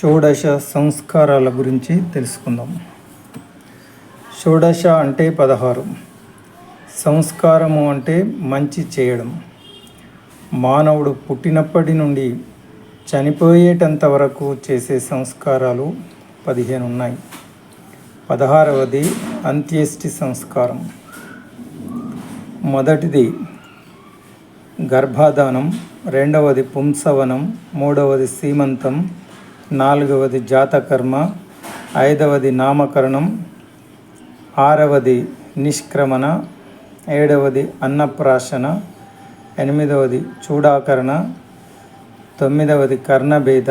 షోడశ సంస్కారాల గురించి తెలుసుకుందాం. షోడశ అంటే పదహారు. సంస్కారము అంటే మంచి చేయడం. మానవుడు పుట్టినప్పటి నుండి చనిపోయేటంత వరకు చేసే సంస్కారాలు పదిహేను ఉన్నాయి. పదహారవది అంత్యేష్టి సంస్కారం. మొదటిది గర్భాధానం రెండవది పుంసవనం మూడవది సీమంతం నాలుగవది జాతకర్మ ఐదవది నామకరణం ఆరవది నిష్క్రమణ ఏడవది అన్నప్రాశన ఎనిమిదవది చూడాకరణ తొమ్మిదవది కర్ణభేద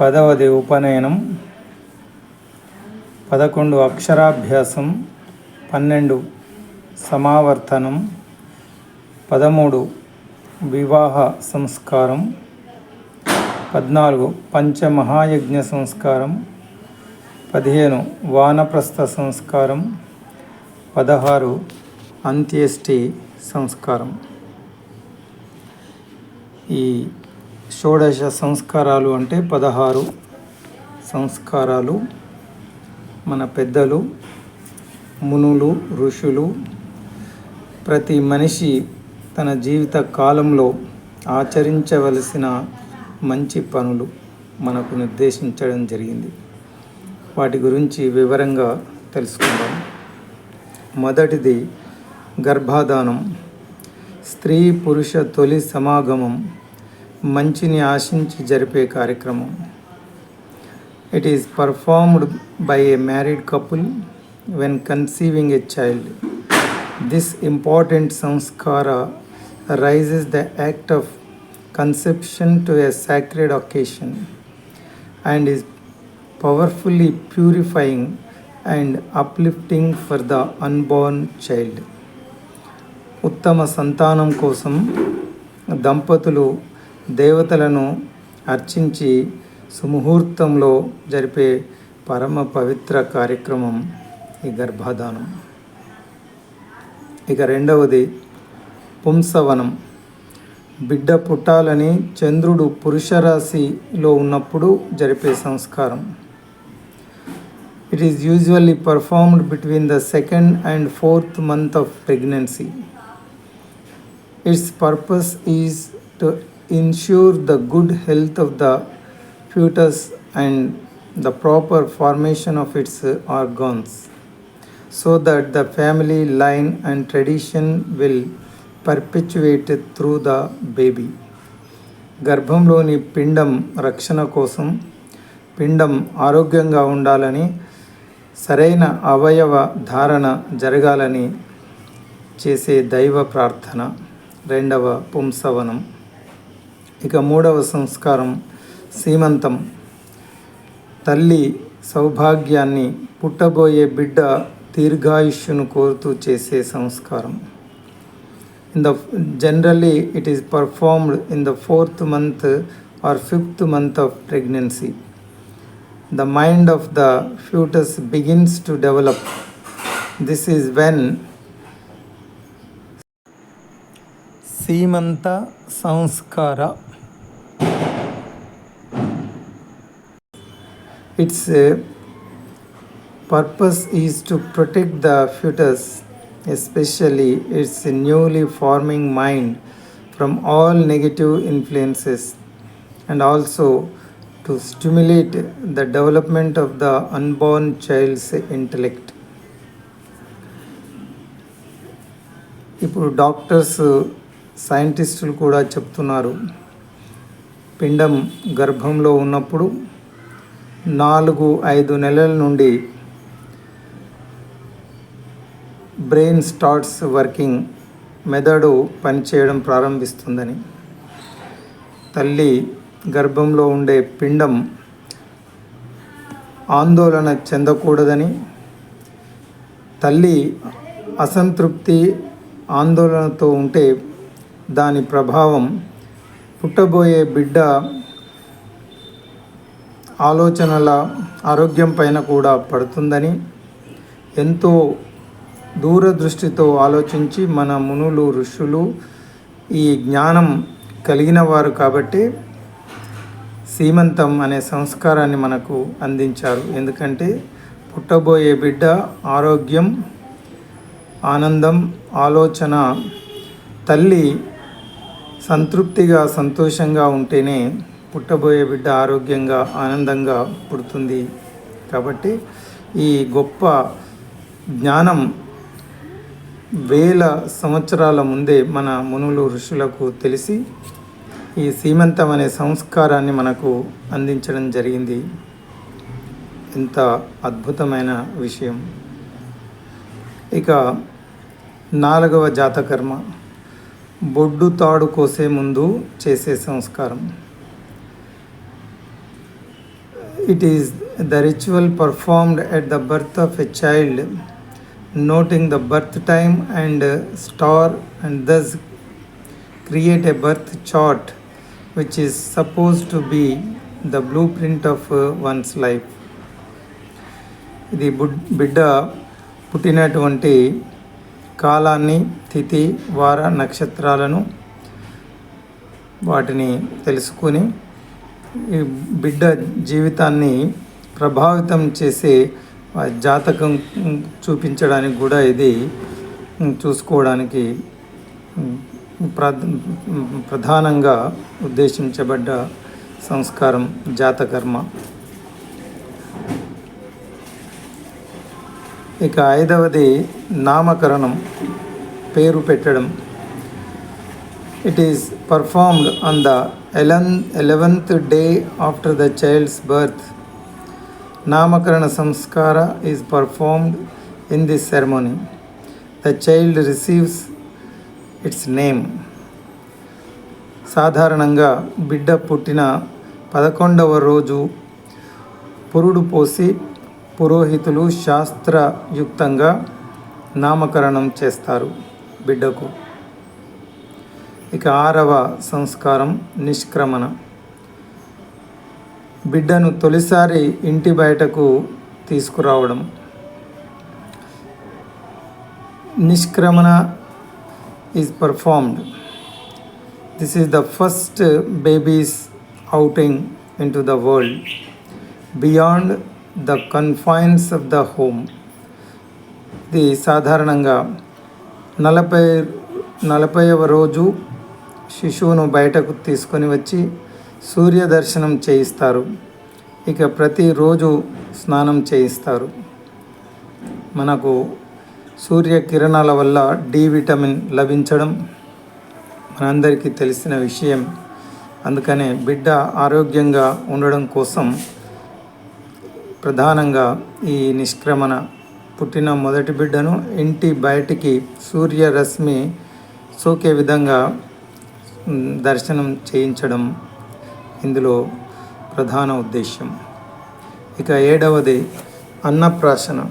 పదవది ఉపనయనం పదకొండు అక్షరాభ్యాసం పన్నెండు సమావర్తనం పదమూడు వివాహ సంస్కారం పద్నాలుగు పంచమహాయజ్ఞ సంస్కారం. పదిహేను వానప్రస్థ సంస్కారం. పదహారు అంత్యేష్టి సంస్కారం. ఈ షోడశ సంస్కారాలు అంటే పదహారు సంస్కారాలు. మన పెద్దలు మునులు ఋషులు ప్రతి మనిషి తన జీవిత కాలంలో ఆచరించవలసిన మంచి పనులు మనకు నిర్దేశించడం జరిగింది. వాటి గురించి వివరంగా తెలుసుకుందాం. మొదటిది గర్భాధానం. స్త్రీ పురుష తొలి సమాగమం మంచిని ఆశించి జరిపే కార్యక్రమం. It is performed by a married couple when conceiving a child this important samskara rises the act of conception to a sacred occasion and is powerfully purifying and uplifting for the unborn child. ఉత్తమ సంతానం కోసం దంపతులు దేవతలను అర్చించి సుముహూర్తంలో జరిపే పరమ పవిత్ర కార్యక్రమం ఈ గర్భాధానం ఇక రెండవది పుంసవనం బిడ్డ పుట్టాలని చంద్రుడు పురుష రాశిలో ఉన్నప్పుడు జరిపే సంస్కారం. It is usually performed between the second and fourth month of pregnancy its purpose is to ensure the good health of the foetus and the proper formation of its organs so that the family line and tradition will perpetuate through the baby గర్భంలోని పిండం రక్షణ కోసం పిండం ఆరోగ్యంగా ఉండాలని సరైన అవయవ ధారణ జరగాలని చేసే దైవ ప్రార్థన. రెండవ పుంసవనం. ఇక మూడవ సంస్కారం సీమంతం. తల్లి సౌభాగ్యాన్ని పుట్టబోయే బిడ్డ దీర్ఘాయుష్యును కోరుతూ చేసే సంస్కారం. in the generally it is performed in the fourth month or fifth month of pregnancy the mind of the fetus begins to develop this is when Simanta ಸಂಸ್ಕಾರ Its uh, purpose is to protect the fetus. Especially its newly forming mind from all negative influences and also to stimulate the development of the unborn child's intellect. ఇప్పుడు doctors సైంటిస్టులు కూడా చెప్తున్నారు పిండం గర్భంలో ఉన్నప్పుడు నాలుగు ఐదు నెలల నుండి బ్రెయిన్ స్టార్ట్స్ వర్కింగ్ మెదడు పనిచేయడం ప్రారంభిస్తుందని. తల్లి గర్భంలో ఉండే పిండం ఆందోళన చెందకూడదని. తల్లి అసంతృప్తి ఆందోళనతో ఉంటే దాని ప్రభావం పుట్టబోయే బిడ్డ ఆలోచనల ఆరోగ్యం పైన కూడా పడుతుందని. ఎంతో దూరదృష్టితో ఆలోచించి మన మునులు ఋషులు ఈ జ్ఞానం కలిగిన వారు కాబట్టి సీమంతం అనే సంస్కారాన్ని మనకు అందించారు. ఎందుకంటే పుట్టబోయే బిడ్డ ఆరోగ్యం ఆనందం ఆలోచన తల్లి సంతృప్తిగా సంతోషంగా ఉంటేనే పుట్టబోయే బిడ్డ ఆరోగ్యంగా ఆనందంగా పుడుతుంది. కాబట్టి ఈ గొప్ప జ్ఞానం వేల సంవత్సరాల ముందే మన మునులు ఋషులకు తెలిసి ఈ సీమంతం అనే సంస్కారాన్ని మనకు అందించడం జరిగింది. ఎంత అద్భుతమైన విషయం. ఇక నాలుగవ జాతకర్మ. బొడ్డు తాడు కోసే ముందు చేసే సంస్కారం. It is the ritual performed at the birth of a child noting the birth time and star and thus create a birth chart which is supposed to be the blueprint of one's life ఇది బిడ్డ పుట్టినటువంటి కాలాన్ని తిథి వార నక్షత్రాలను వాటిని తెలుసుకుని ఈ బిడ్డ జీవితాన్ని ప్రభావితం చేసే జాతకం చూపించడానికి కూడా ఇది చూసుకోవడానికి ప్రధానంగా ఉద్దేశించబడ్డ సంస్కారం జాతకర్మ. ఇక ఐదవది నామకరణం పేరు పెట్టడం. It is performed on the Ellen eleventh day after the child's birth namakarana samskara is performed in this ceremony the child receives its name సాధారణంగా బిడ్డ పుట్టిన పదకొండవ రోజు పురుడు పోసి పురోహితులు శాస్త్రయుక్తంగా నామకరణం చేస్తారు బిడ్డకు. ఇక ఆరవ సంస్కారం నిష్క్రమణ. బిడ్డను తొలిసారి ఇంటి బయటకు తీసుకురావడం. Nishkramana is performed this is the first baby's outing into the world beyond the confines of the home ఇది సాధారణంగా నలభై నలభైవ రోజు శిశువును బయటకు తీసుకొని వచ్చి సూర్య దర్శనం చేయిస్తారు. ఇక ప్రతిరోజు స్నానం చేయిస్తారు. మనకు సూర్యకిరణాల వల్ల డి విటమిన్ లభించడం మనందరికీ తెలిసిన విషయం. అందుకనే బిడ్డ ఆరోగ్యంగా ఉండడం కోసం ప్రధానంగా ఈ నిష్క్రమణ పుట్టిన మొదటి బిడ్డను ఇంటి బయటికి సూర్యరశ్మి సోకే విధంగా దర్శనం చేయించడం ఇందులో ప్రధాన ఉద్దేశ్యం. ఇక ఏడవది అన్నప్రాసన.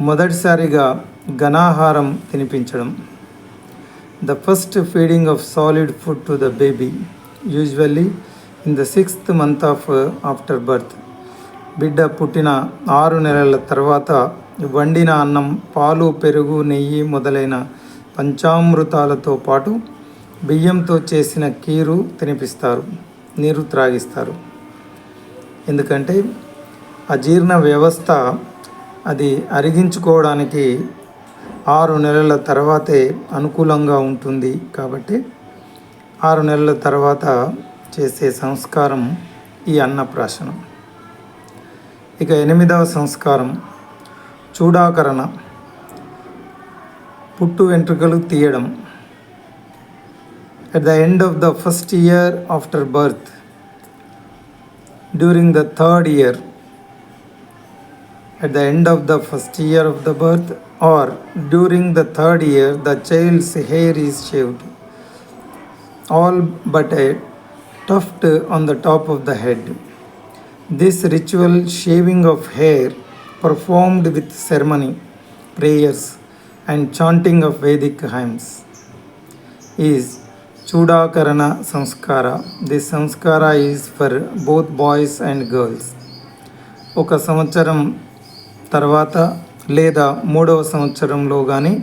మొదటిసారిగా ఘనాహారం తినిపించడం. The first feeding of solid food to the baby usually in the sixth month of after birth. బిడ్డ పుట్టిన ఆరు నెలల తర్వాత వండిన అన్నం పాలు పెరుగు నెయ్యి మొదలైన పంచామృతాలతో పాటు బియ్యంతో చేసిన కీరు తినిపిస్తారు. నీరు త్రాగిస్తారు. ఎందుకంటే అజీర్ణ వ్యవస్థ అది అరిగించుకోవడానికి ఆరు నెలల తర్వాతే అనుకూలంగా ఉంటుంది కాబట్టి ఆరు నెలల తర్వాత చేసే సంస్కారం ఈ అన్నప్రాశనం. ఇక ఎనిమిదవ సంస్కారం చూడాకరణ. పుట్టు వెంట్రుకలు తీయడం. At the end of the first year after birth, during the third year, at the end of the first year of the birth, or during the third year, the child's hair is shaved, all but a tuft on the top of the head. This ritual shaving of hair, performed with ceremony, prayers, and chanting of Vedic hymns, is చూడాకరణ Sanskar. The samskara is for both boys and girls ఒక సంవత్సరం తర్వాత లేదా మూడవ సంవత్సరంలో కానీ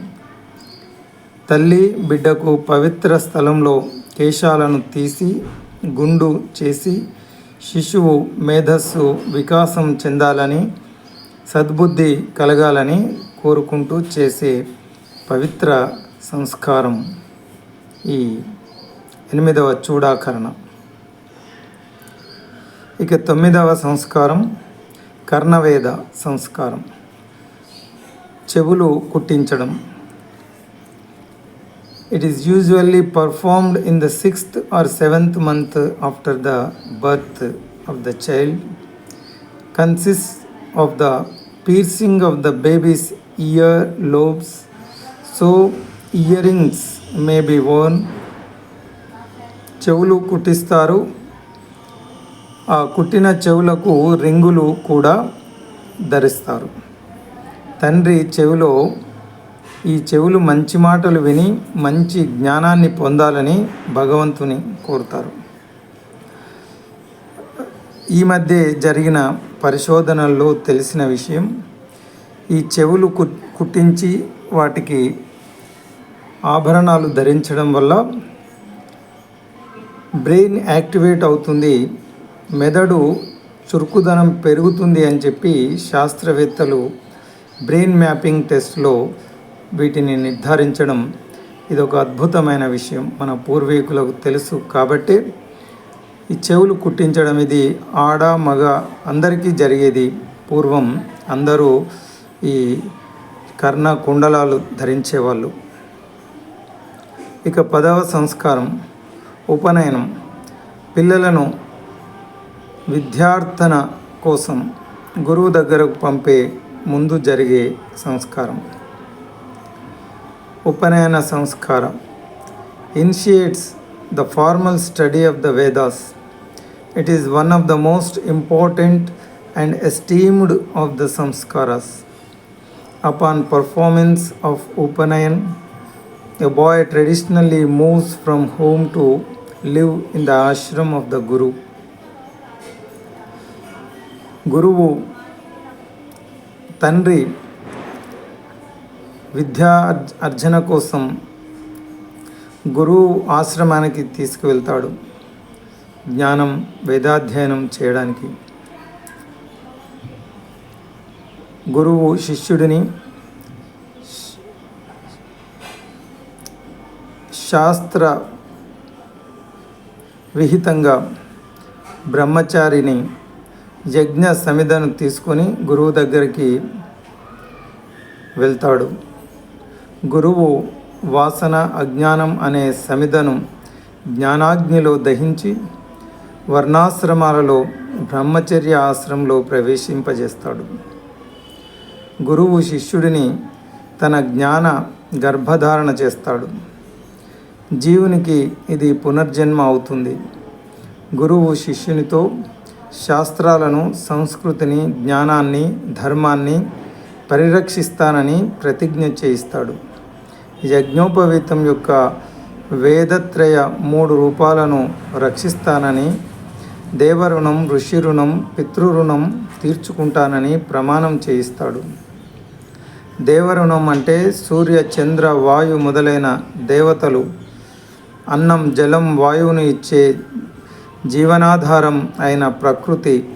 తల్లి బిడ్డకు పవిత్ర స్థలంలో కేశాలను తీసి గుండు చేసి శిశువు మేధస్సు వికాసం చెందాలని సద్బుద్ధి కలగాలని కోరుకుంటూ చేసే పవిత్ర సంస్కారం. ఈ ఎనిమిదవ చూడాకరణ. ఇక తొమ్మిదవ సంస్కారం కర్ణవేద సంస్కారం. చెవులు కుట్టించడం. It is usually performed in the sixth or seventh month after the birth of the child consist of the piercing of the baby's ear lobes so earrings may be worn చెవులు కుట్టిస్తారు. ఆ కుట్టిన చెవులకు రింగులు కూడా ధరిస్తారు. తండ్రి చెవిలో ఈ చెవులు మంచి మాటలు విని మంచి జ్ఞానాన్ని పొందాలని భగవంతుని కోరుతారు. ఈ మధ్య జరిగిన పరిశోధనల్లో తెలిసిన విషయం ఈ చెవులు కుట్టించి వాటికి ఆభరణాలు ధరించడం వల్ల బ్రెయిన్ యాక్టివేట్ అవుతుంది మెదడు చురుకుదనం పెరుగుతుంది అని చెప్పి శాస్త్రవేత్తలు బ్రెయిన్ మ్యాపింగ్ టెస్ట్లో వీటిని నిర్ధారించడం ఇది ఒక అద్భుతమైన విషయం మన పూర్వీకులకు తెలుసు కాబట్టి ఈ చెవులు కుట్టించడం ఇది ఆడ మగ అందరికీ జరిగేది. పూర్వం అందరూ ఈ కర్ణ కుండలాలు ధరించేవాళ్ళు. ఇక పదవ సంస్కారం. ఉపనయనం. పిల్లలను విద్యార్థన కోసం గురువు దగ్గరకు పంపే ముందు జరిగే సంస్కారం. ఉపనయన సంస్కారం. Initiates the formal study of the Vedas. It is one of the most important and esteemed of the samskaras. Upon performance of Upanayan A boy traditionally moves from home to live in the ashram of the Guru. గురువు తండ్రి విద్యా అర్జ- అర్జన కోసం గురువు ఆశ్రమానికి తీసుకువెళ్తాడు జ్ఞానం వేదాధ్యయనం చేయడానికి గురువు శిష్యుడిని శాస్త్ర విహితంగా బ్రహ్మచారిని యజ్ఞ సమిధను తీసుకొని గురువు దగ్గరికి వెళ్తాడు. గురువు వాసన అజ్ఞానం అనే సమిధను జ్ఞానాగ్నిలో దహించి వర్ణాశ్రమాలలో బ్రహ్మచర్య ఆశ్రమంలో ప్రవేశింపజేస్తాడు. గురువు శిష్యుడిని తన జ్ఞాన గర్భధారణ చేస్తాడు. జీవునికి ఇది పునర్జన్మ అవుతుంది. గురువు శిష్యునితో శాస్త్రాలను సంస్కృతిని జ్ఞానాన్ని ధర్మాన్ని పరిరక్షిస్తానని ప్రతిజ్ఞ చేయిస్తాడు. యజ్ఞోపవీతం యొక్క వేదత్రయ మూడు రూపాలను రక్షిస్తానని దేవరుణం ఋషి రుణం పితృరుణం తీర్చుకుంటానని ప్రమాణం చేయిస్తాడు. దేవరుణం అంటే సూర్య చంద్ర వాయు మొదలైన దేవతలు అన్నం జలం వాయువును ఇచ్చే జీవనాధారం అయిన ప్రకృతి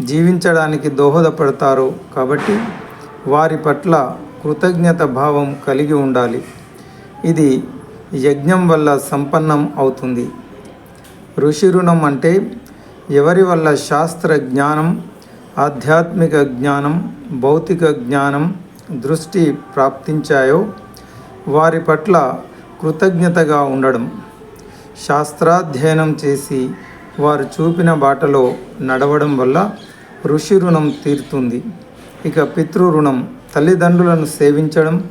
జీవించడానికి దోహదపడతారు కాబట్టి వారి పట్ల కృతజ్ఞత భావం కలిగి ఉండాలి. ఇది యజ్ఞం వల్ల సంపన్నం అవుతుంది. ఋషి రుణం అంటే ఎవరి వల్ల శాస్త్ర జ్ఞానం ఆధ్యాత్మిక జ్ఞానం భౌతిక జ్ఞానం దృష్టి ప్రాప్తించాయో వారి పట్ల కృతజ్ఞతగా ఉండడం. శాస్త్రాధ్యయనం చేసి వారు చూపిన బాటలో నడవడం వల్ల ఋషి రుణం తీరుతుంది. ఇక పితృ రుణం తల్లిదండ్రులను సేవించడం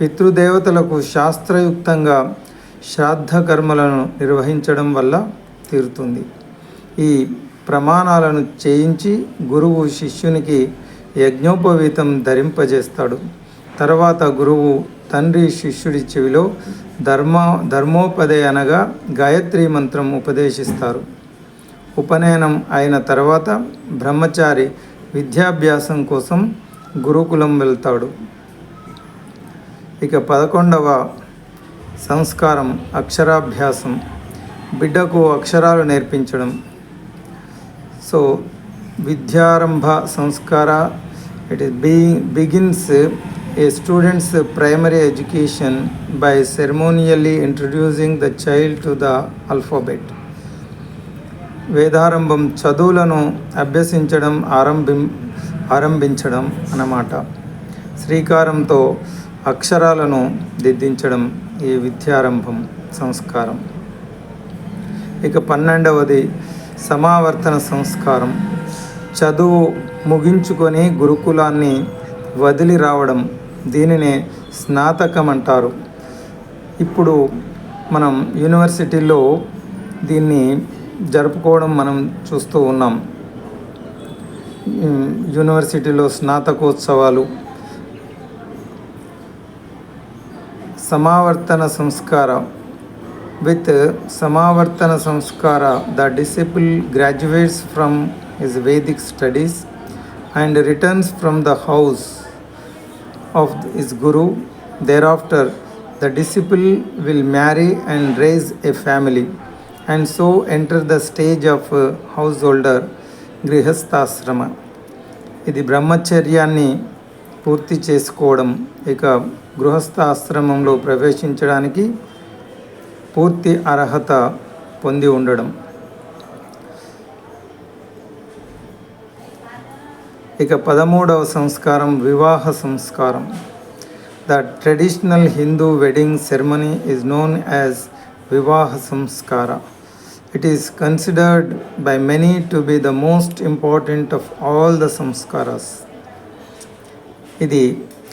పితృదేవతలకు శాస్త్రయుక్తంగా శ్రాద్ధ కర్మలను నిర్వహించడం వల్ల తీరుతుంది. ఈ ప్రమాణాలను చేయించి గురువు శిష్యునికి యజ్ఞోపవీతం ధరింపజేస్తాడు. తర్వాత గురువు తండ్రి శిష్యుడి చెవిలో ధర్మ ధర్మోపదే అనగా గాయత్రి మంత్రం ఉపదేశిస్తారు. ఉపనయనం అయిన తర్వాత బ్రహ్మచారి విద్యాభ్యాసం కోసం గురుకులం వెళ్తాడు. ఇక పదకొండవ సంస్కారం అక్షరాభ్యాసం. బిడ్డకు అక్షరాలు నేర్పించడం. So vidyarambha samskara it is being begins a student's primary education by ceremonially introducing the child to the alphabet వేదారంభం చదువులను అభ్యసించడం ఆరంభి ఆరంభించడం అన్నమాట. శ్రీకారంతో అక్షరాలను దిద్దించడం ఈ విద్యారంభం సంస్కారం. ఇక పన్నెండవది సమావర్తన సంస్కారం. చదువు ముగించుకొని గురుకులాన్ని వదిలి రావడం దీనినే స్నాతకం అంటారు ఇప్పుడు మనం యూనివర్సిటీలో దీన్ని జరుపుకోవడం మనం చూస్తూ ఉన్నాం. యూనివర్సిటీలో స్నాతకోత్సవాలు సమావర్తన సంస్కార. With samavartana samskara the disciple graduates from his Vedic studies and returns from the house. Of his guru. Thereafter, the disciple will marry and raise a family, and so enter the stage of householder గృహస్థాశ్రమ ఇది బ్రహ్మచర్యాన్ని పూర్తి చేసుకోవడం ఇక గృహస్థాశ్రమంలో ప్రవేశించడానికి పూర్తి అర్హత పొంది ఉండడం ఇక పదమూడవ సంస్కారం వివాహ సంస్కారం. The traditional Hindu wedding ceremony is known as vivaha samskara. It is considered by many to be the most important of all the samskaras ఇది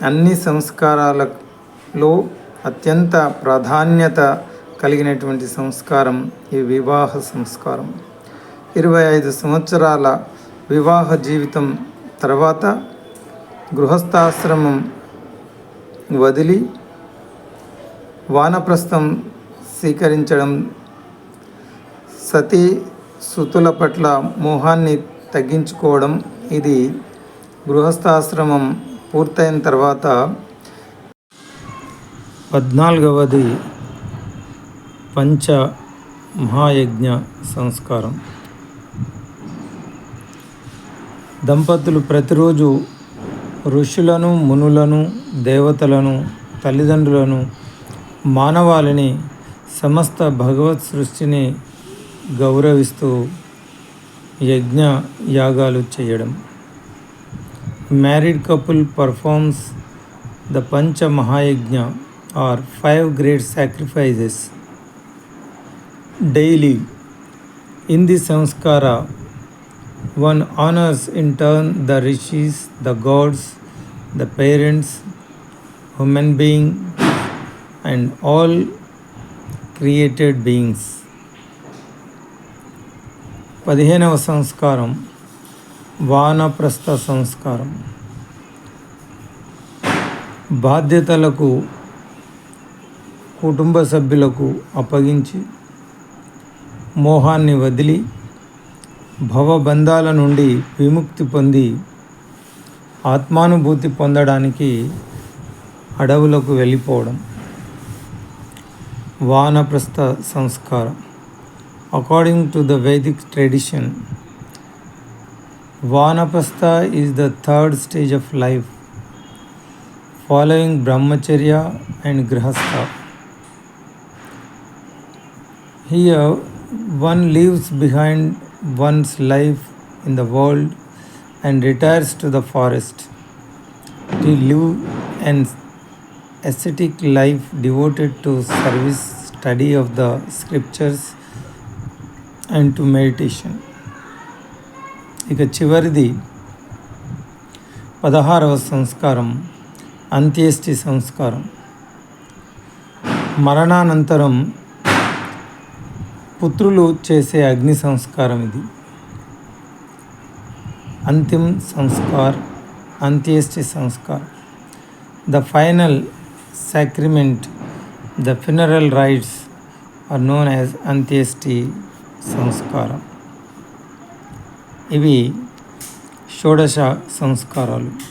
అన్ని సంస్కారాలలో అత్యంత ప్రాధాన్యత కలిగినటువంటి సంస్కారం ఈ వివాహ సంస్కారం. ఇరవై ఐదు సంవత్సరాల వివాహ జీవితం తర్వాత గృహస్థాశ్రమం వదిలి వానప్రస్థం స్వీకరించడం సతీ సుతుల పట్ల మోహాన్ని తగ్గించుకోవడం ఇది గృహస్థాశ్రమం పూర్తయిన తర్వాత పద్నాలుగవది పంచ మహాయజ్ఞ సంస్కారం. దంపతులు ప్రతిరోజు ఋషులను మునులను దేవతలను తల్లిదండ్రులను మానవాళిని సమస్త భగవత్ సృష్టిని గౌరవిస్తూ యజ్ఞ యాగాలు చేయడం. Married couple performs the pancha mahayajna or five great sacrifices. Daily in the samskara one honors in turn the rishis, the gods, the parents, human beings, and all created beings. పదిహేనవ సంస్కారం వానప్రస్థ సంస్కారం బాధ్యతలకు కుటుంబ సభ్యులకు అప్పగించి మోహాన్ని వదిలి భవబంధాల నుండి విముక్తి పొంది ఆత్మానుభూతి పొందడానికి అడవులకు వెళ్ళిపోవడం. వానప్రస్థ సంస్కారం. According to the Vaidik tradition vanaprastha is the third stage of life following brahmacharya and grihastha. Here one leaves behind one's life in the world and retires to the forest to live an ascetic life devoted to service, study of the scriptures, and to meditation. ఇక చివరిది పదహారవ సంస్కారం అంత్యేష్టి సంస్కారం మరణానంతరం పుత్రులు చేసే అగ్ని సంస్కారం ఇది. Antim Sanskar అంత్యేష్టి Sanskar. The final sacrament the funeral rites are known as antyeshti సంస్కారం. ఇవి షోడశ సంస్కారాలు.